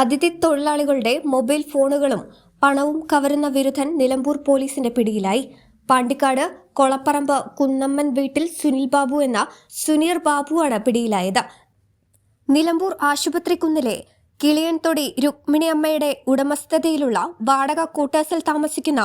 അതിഥി തൊഴിലാളികളുടെ മൊബൈൽ ഫോണുകളും പണവും കവരുന്ന വിരുദ്ധൻ നിലമ്പൂർ പോലീസിന്റെ പിടിയിലായി. പാണ്ടിക്കാട് കൊളപ്പറമ്പ് കുന്നമ്മൻ വീട്ടിൽ സുനിൽ ബാബു എന്ന സുനീർ ബാബുവാണ് പിടിയിലായത്. നിലമ്പൂർ ആശുപത്രി കുന്നിലെ കിളിയൻതൊടി രുക്മിണി അമ്മയുടെ ഉടമസ്ഥതയിലുള്ള വാടക ക്വാർട്ടേഴ്സിൽ താമസിക്കുന്ന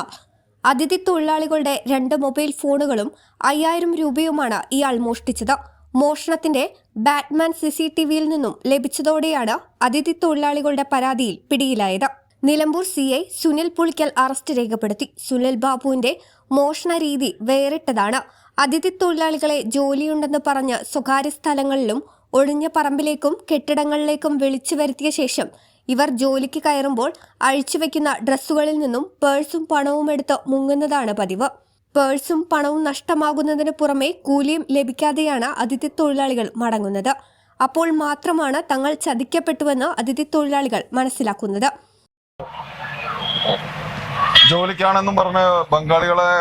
അതിഥി തൊഴിലാളികളുടെ രണ്ട് മൊബൈൽ ഫോണുകളും അയ്യായിരം രൂപയുമാണ് ഇയാൾ മോഷ്ടിച്ചത്. മോഷണത്തിന്റെ ബാറ്റ്മാൻ സി സി ടി വിയിൽ നിന്നും ലഭിച്ചതോടെയാണ് അതിഥി തൊഴിലാളികളുടെ പരാതിയിൽ പിടിയിലായത്. Nilambur C I Sunil Pulikkal arrest രേഖപ്പെടുത്തി. സുനിൽ ബാബുവിന്റെ മോഷണ രീതി വേറിട്ടതാണ്. അതിഥി തൊഴിലാളികളെ ജോലിയുണ്ടെന്ന് പറഞ്ഞ് സ്വകാര്യ സ്ഥലങ്ങളിലും ഒഴിഞ്ഞ പറമ്പിലേക്കും കെട്ടിടങ്ങളിലേക്കും വിളിച്ചു വരുത്തിയ ശേഷം ഇവർ ജോലിക്ക് കയറുമ്പോൾ അഴിച്ചുവെക്കുന്ന ഡ്രസ്സുകളിൽ നിന്നും പേഴ്സും പണവും എടുത്ത് മുങ്ങുന്നതാണ് പതിവ്. പേഴ്സും പണവും നഷ്ടമാകുന്നതിന് പുറമെ കൂലിയും ലഭിക്കാതെയാണ് അതിഥി തൊഴിലാളികൾ മടങ്ങുന്നത്. അപ്പോൾ മാത്രമാണ് തങ്ങൾ ചതിക്കപ്പെട്ടുവെന്ന് അതിഥി തൊഴിലാളികൾ മനസ്സിലാക്കുന്നത്. ജോലിക്കാണെന്നും പറഞ്ഞ് ബംഗാളികളെ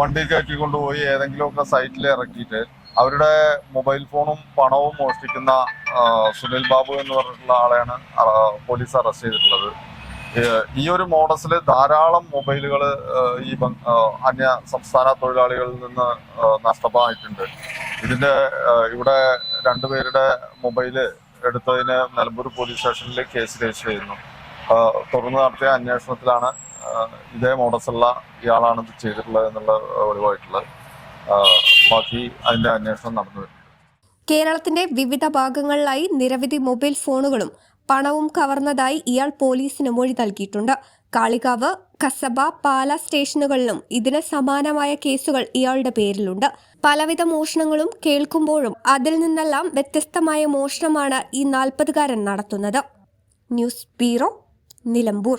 വണ്ടി കയറ്റി കൊണ്ടുപോയി ഏതെങ്കിലുമൊക്കെ സൈറ്റിൽ ഇറക്കിയിട്ട് അവരുടെ മൊബൈൽ ഫോണും പണവും മോഷ്ടിക്കുന്ന സുനിൽ ബാബു എന്ന് പറഞ്ഞിട്ടുള്ള ആളെയാണ് പോലീസ് അറസ്റ്റ് ചെയ്തിട്ടുള്ളത്. ഈ ഒരു മോഡസിൽ ധാരാളം മൊബൈലുകൾ ഈ അന്യ സംസ്ഥാന തൊഴിലാളികളിൽ നിന്ന് നഷ്ടമായിട്ടുണ്ട്. ഇതിന്റെ ഇവിടെ രണ്ടുപേരുടെ മൊബൈൽ എടുത്തതിന് നിലമ്പൂർ പോലീസ് സ്റ്റേഷനിൽ കേസ് രജിസ്റ്റർ ചെയ്യുന്നു. തുടർന്ന് നടത്തിയ അന്വേഷണത്തിലാണ് ഇതേ മോഡസുള്ള ഇയാളാണ് ഇത് ചെയ്തിട്ടുള്ളത് എന്നുള്ള ഒഴിവായിട്ടുള്ളത്. ബാക്കി അതിന്റെ അന്വേഷണം നടന്നു വരുന്നു. കേരളത്തിന്റെ വിവിധ ഭാഗങ്ങളിലായി നിരവധി മൊബൈൽ ഫോണുകളും പണവും കവർന്നതായി ഇയാൾ പോലീസിന് മൊഴി നൽകിയിട്ടുണ്ട്. കാളികാവ് കസബ പാല സ്റ്റേഷനുകളിലും ഇതിന് സമാനമായ കേസുകൾ ഇയാളുടെ പേരിലുണ്ട്. പലവിധ മോഷണങ്ങളും കേൾക്കുമ്പോഴും അതിൽ നിന്നെല്ലാം വ്യത്യസ്തമായ മോഷണമാണ് ഈ നാൽപ്പതുകാരൻ നടത്തുന്നത്. News bureau Nilambur.